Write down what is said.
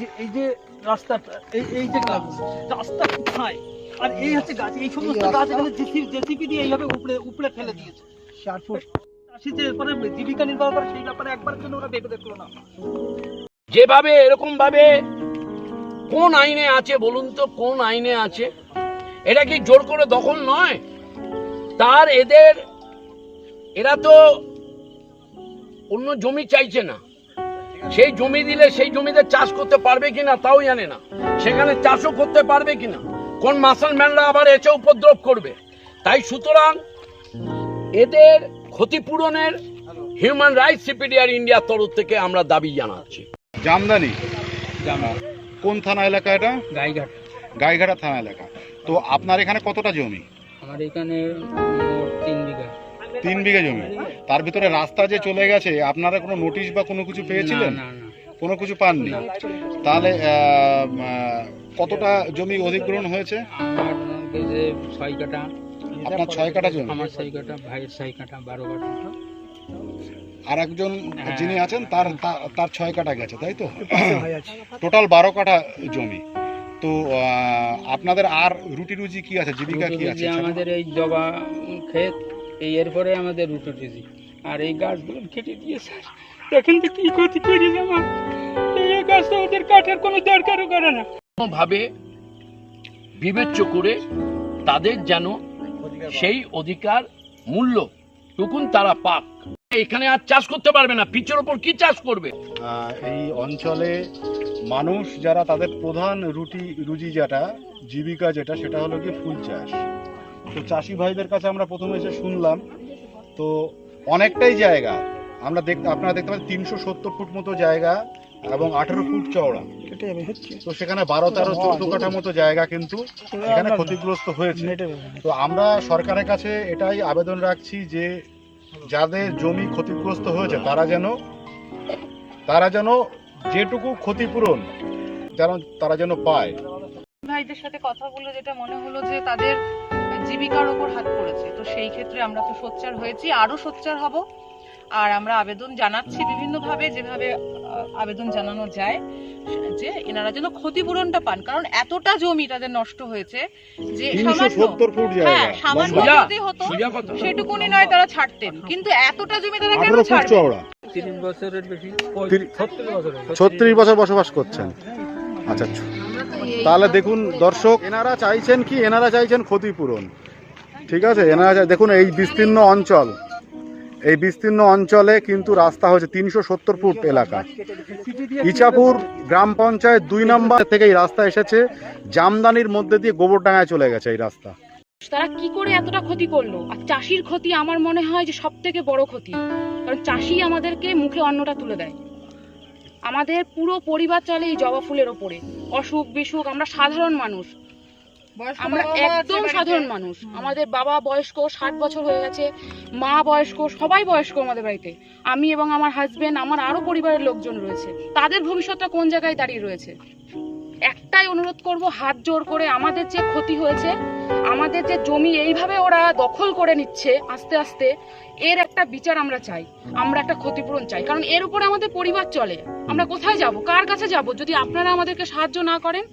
যে এই যে রাস্তাটা এই এই যে গাছ রাস্তা কোথায়? আর এই হচ্ছে গাছ এই সমস্ত গাছ এখানে জেসিপি দিয়ে এইভাবে উপরে উপরে ফেলে দিয়েছে। চার ফুট। চাষি যে জীবিকা নির্বাহ করে সেই ব্যাপারে একবারের জন্য ওরা ভেবে দেখল না। যেভাবে এরকম ভাবে কোন আইনে আছে বলুন তো কোন আইনে আছে? এটা কি জোর করে দখল নয়? তার এদের এরা তো অন্য জমি চাইছে না। সেই জমি দিলে সেই জমিতে চাষ করতে পারবে কিনা তাও জানে না। সেখানে চাষও করতে পারবে কিনা। কোন মাসালম্যানরা আবার এসে উপদ্রব করবে। তাই সুতরাং এদের ক্ষতিপূরণের হিউম্যান রাইটস সিপিডিআর ইন্ডিয়ার তরফ থেকে আমরা দাবি জানাচ্ছি। জামদানি? কোন থানা এলাকা এটা? গাইঘাট। গাইঘাটা থানা এলাকা। তো আপনার এখানে কতটা জমি? আমার এখানে তিন বিঘা। তিন বিঘা জমি। তার ভিতরে রাস্তা যে চলে গেছে আপনারা কোনো নোটিশ বা কোনো কিছু পেয়েছিলেন? কোনো কিছু পাননি? তাহলে কতটা জমি অধিগ্রহণ হয়েছে? ছয় কাটা আপনার ছয় কাঠা জমি? আমার ছয় কাটা ভাইয়ের ছয় কাটা বারো কাটা আর একজন হ্যাঁ। যিনি আছেন তার তার ছয় কাটা গেছে তাই তো? টোটাল বারো কাঠা জমি। তো আপনাদের আর রুটি রুজি কি আছে? জীবিকা কি আছে আমাদের এই জবা ক্ষেত এই এরপরে আমাদের রুটি রুজি আর এই গাছগুলো কেটে দিয়ে স্যার এখন তো কি ক্ষতি করি আমার এই গাছ তো ওদের কাটার কোনো দরকারও করে না। ভাবে বিবেচ্য করে তাদের যেন সেই অধিকার মূল্য টুকুন তারা পাক। এখানে আর চাষ করতে পারবে না পিচের ওপর কি চাষ করবে? এই অঞ্চলে মানুষ যারা তাদের প্রধান রুটি রুজি যেটা জীবিকা যেটা সেটা হলো কি ফুল চাষ। তো চাষি ভাইদের কাছে আমরা প্রথমে এসে শুনলাম তো অনেকটাই জায়গা। আমরা দেখ আপনারা দেখতে পাচ্ছেন তিনশো সত্তর ফুট মতো জায়গা এবং আঠেরো ফুট চওড়া। তো সেখানে বারো তেরো চোদ্দ কাঠা মতো জায়গা কিন্তু এখানে ক্ষতিগ্রস্ত হয়েছে। তো আমরা সরকারের কাছে এটাই আবেদন রাখছি যে যাদের জমি ক্ষতিগ্রস্ত হয়েছে তারা যেন তারা যেন যেটুকু ক্ষতিপূরণ যেন তারা যেন পায়। ভাইদের সাথে কথা বলে যেটা মনে হলো যে তাদের জীবিকার ওপর হাত পড়েছে। তো সেই ক্ষেত্রে আমরা তো সোচ্চার হয়েছি আরও সোচ্চার হব। আর আমরা আবেদন জানাচ্ছি বিভিন্নভাবে যেভাবে আবেদন জানানো যায় যে এনারা যেন ক্ষতিপূরণটা পান। কারণ এতটা জমি তাদের নষ্ট হয়েছে যে সামান্য হ্যাঁ সামান্য যদি হতো সোজা সেটুকুনি নয় তারা ছাড়তেন। কিন্তু এতটা জমি তারা কেন ছাড়বে? তিরিশ বছরের বেশি। ছত্রিশ বছর বসবাস করছেন। আচ্ছা তাহলে দেখুন, দর্শক, এনারা চাইছেন কি? এনারা চাইছেন ক্ষতিপূরণ। ঠিক আছে? এনারা দেখুন, এই বিস্তীর্ণ অঞ্চল, এই বিস্তীর্ণ অঞ্চলে কিন্তু রাস্তা হয়েছে তিনশো সত্তর ফুট এলাকা। ইচাপুর গ্রাম পঞ্চায়েত দুই নম্বর থেকে এই রাস্তা এসেছে। জামদানির মধ্যে দিয়ে গোবরডাঙ্গায় চলে গেছে এই রাস্তা। তারা কি করে এতটা ক্ষতি করল? আর চাষির ক্ষতি আমার মনে হয় যে সব থেকে বড় ক্ষতি। কারণ চাষি আমাদেরকে মুখে অন্নটা তুলে দেয়। আমাদের পুরো পরিবার চলে এই জবা ফুলের ওপরে। অসুখ বিসুখ আমরা সাধারণ মানুষ। আমরা একদম সাধারণ মানুষ। আমাদের বাবা বয়স্ক ষাট বছর হয়ে গেছে। মা বয়স্ক সবাই বয়স্ক আমাদের বাড়িতে। আমি এবং আমার হাজবেন্ড আমার আরও পরিবারের লোকজন রয়েছে। তাদের ভবিষ্যৎটা কোন জায়গায় দাঁড়িয়ে রয়েছে? একটাই অনুরোধ করব, হাত জোর করে আমাদের যে ক্ষতি হয়েছে, আমাদের যে জমি এইভাবে ওরা দখল করে নিচ্ছে আস্তে আস্তে, এর একটা বিচার আমরা চাই, আমরা একটা ক্ষতিপূরণ চাই। কারণ এর উপরে আমাদের পরিবার চলে। আমরা কোথায় যাব? কার কাছে যাব? যদি আপনারা আমাদেরকে সাহায্য না করেন